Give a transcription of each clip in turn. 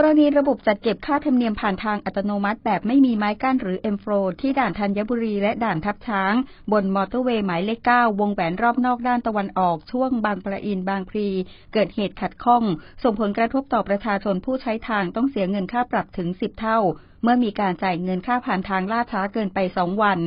กรณีระบบจัดเก็บค่าธรรมเนียมผ่านทางอัตโนมัติแบบไม่มีไม้กั้นหรือ M Flow ที่ด่านธัญบุรีและด่านทับช้าง บนมอเตอร์เวย์หมายเลข 9 วงแหวนรอบนอกด้านตะวันออกช่วงบางประอินบางพลี เกิดเหตุขัดข้อง ส่งผลกระทบต่อประชาชนผู้ใช้ทางต้องเสียเงินค่าปรับถึง 10 เท่า เมื่อมีการจ่ายเงินค่าผ่านทางล่าช้าเกินไป 2 วัน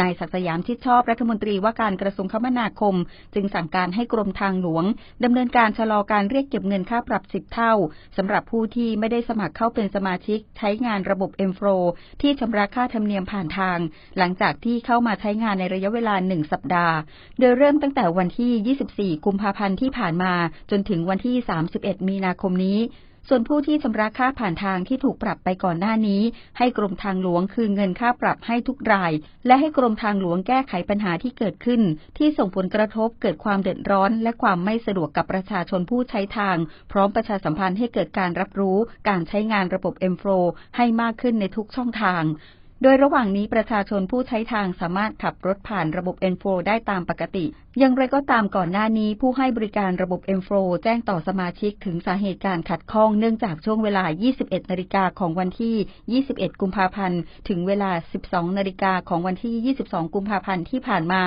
นายศักสยามชิดชอบรัฐมนตรีว่าการกระทรวงคมนาคม จึงสั่งการให้กรมทางหลวงดำเนินการชะลอการเรียกเก็บเงินค่าปรับ10เท่าสำหรับผู้ที่ไม่ได้สมัครเข้าเป็นสมาชิก ใช้งานระบบ m f l o ที่ชำระค่าธรรมเนียมผ่านทาง หลังจากที่เข้ามาใช้งานในระยะเวลา1สัปดาห์ โดยเริ่มตั้งแต่วันที่ 24 กุมภาพันธ์ที่ผ่านมา จนถึงวันที่ 31 มีนาคมนี้ ส่วนผู้ที่ชำระค่าผ่านทางที่ถูกปรับไปก่อนหน้านี้ ให้กรมทางหลวงคืนเงินค่าปรับให้ทุกราย และให้กรมทางหลวงแก้ไขปัญหาที่เกิดขึ้น ที่ส่งผลกระทบเกิดความเดือดร้อน และความไม่สะดวกกับประชาชนผู้ใช้ทาง พร้อมประชาสัมพันธ์ให้เกิดการรับรู้ การใช้งานระบบ m อ f ให้มากขึ้นในทุกช่องทาง โดยระหว่างนี้ประชาชนผู้ใช้ทางสามารถขับรถผ่านระบบ n f o ได้ตามปกติ อย่างไรก็ตามก่อนหน้านี้ ผู้ให้บริการระบบ n f o แจ้งต่อสมาชิกถึงสาเหตุการขัดข้องเนื่องจากช่วงเวลา 21 นาฬิกาของวันที่ 21 กุมภาพันธ์ ถึงเวลา 12 นาฬิกาของวันที่ 22 กุมภาพันธ์ที่ผ่านมา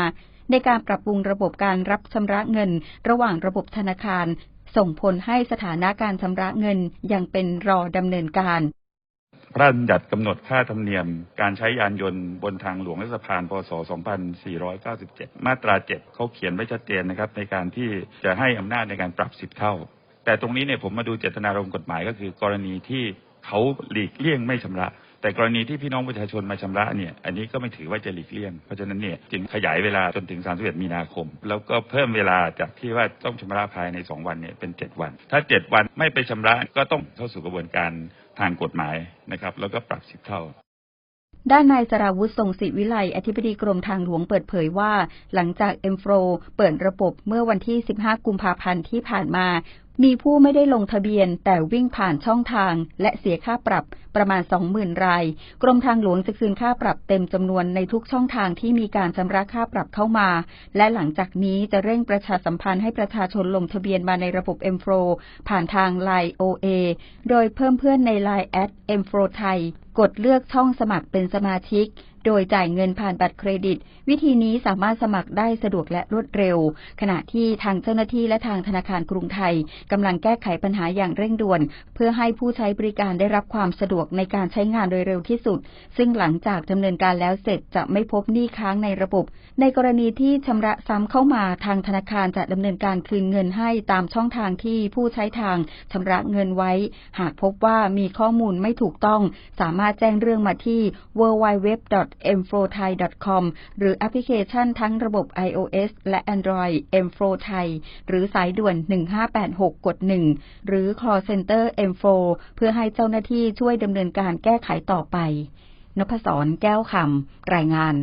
ในการปรับปรุงระบบการรับชำระเงิน ระหว่างระบบธนาคาร ส่งผลให้สถานะการชำระเงินยังเป็นรอดำเนินการ ระราชบัญญัติกำหนดค่าธรรมเนียมการใช้ยานยนต์บนทางหลวงและสะพานพศ 2497 มาตรา 7 เขาเขียนไว้ชัดเจนนะครับ ในการที่จะให้อำนาจในการปรับสิทธิ์เท่า แต่ตรงนี้เนี่ยผมมาดูเจตนารมณ์กฎหมายก็คือ กรณีที่เขาหลีกเลี่ยงไม่ชำระ แต่กรณีที่พี่น้องประชาชนมาชำระเนี่ย อันนี้ก็ไม่ถือว่าจะหลีกเลี่ยง เพราะฉะนั้นเนี่ยจึงขยายเวลาจนถึง 31 มีนาคม แล้วก็เพิ่มเวลาจากที่ว่าต้องชำระภายใน 2 วันเนี่ยเป็น 7 วัน ถ้า 7 วันไม่ไปชำระก็ต้องเข้าสู่กระบวนการ ทางกฎหมายนะครับแล้วก็ปรับสิบเท่า ด้านนายสราวุฒิทรงศิวิไลอธิบดีกรมทางหลวงเปิดเผยว่า หลังจากเอ็มโฟเปิดระบบเมื่อวันที่ 15 กุมภาพันธ์ที่ผ่านมา มีผู้ไม่ได้ลงทะเบียน แต่วิ่งผ่านช่องทาง และเสียค่าปรับประมาณ 20,000 ราย กรมทางหลวงจะคืนค่าปรับเต็มจำนวนในทุกช่องทางที่มีการชำระค่าปรับเข้ามา และหลังจากนี้จะเร่งประชาสัมพันธ์ให้ประชาชนลงทะเบียนมาในระบบ m อ f ผ่านทาง Line OA โดยเพิ่มเพื่อนใน Line แอด m อ f ไทย ดเลือกช่องสมัครเป็นสมาชิกโดยจ่ายเงินผ่านบัตรเครดิต วิธีนี้สามารถสมัครได้สะดวกและรวดเร็ว ขณะที่ทางเจ้าหน้าที่และทางธนาคารกรุงไทยกำลังแก้ไขปัญหาอย่างเร่งด่วน เพื่อให้ผู้ใช้บริการได้รับความสะดวกในการใช้งานโดยเร็วที่สุด ซึ่งหลังจากดำเนินการแล้วเสร็จจะไม่พบหนี้ค้างในระบบ ในกรณีที่ชำระซ้ำเข้ามาทางธนาคารจะดำเนินการคืนเงินให้ตามช่องทางที่ผู้ใช้ทางชำระเงินไว้ หากพบว่ามีข้อมูลไม่ถูกต้อง สามารถแจ้งเรื่องมาที่ www. m4thai.com หรือแอปพลิเคชันทั้งระบบ iOS และ Android m4thai หรือสายด่วน 1586 กด 1 หรือ call center m4 เพื่อให้เจ้าหน้าที่ช่วยดำเนินการแก้ไขต่อไป นพศรแก้วคำ รายงาน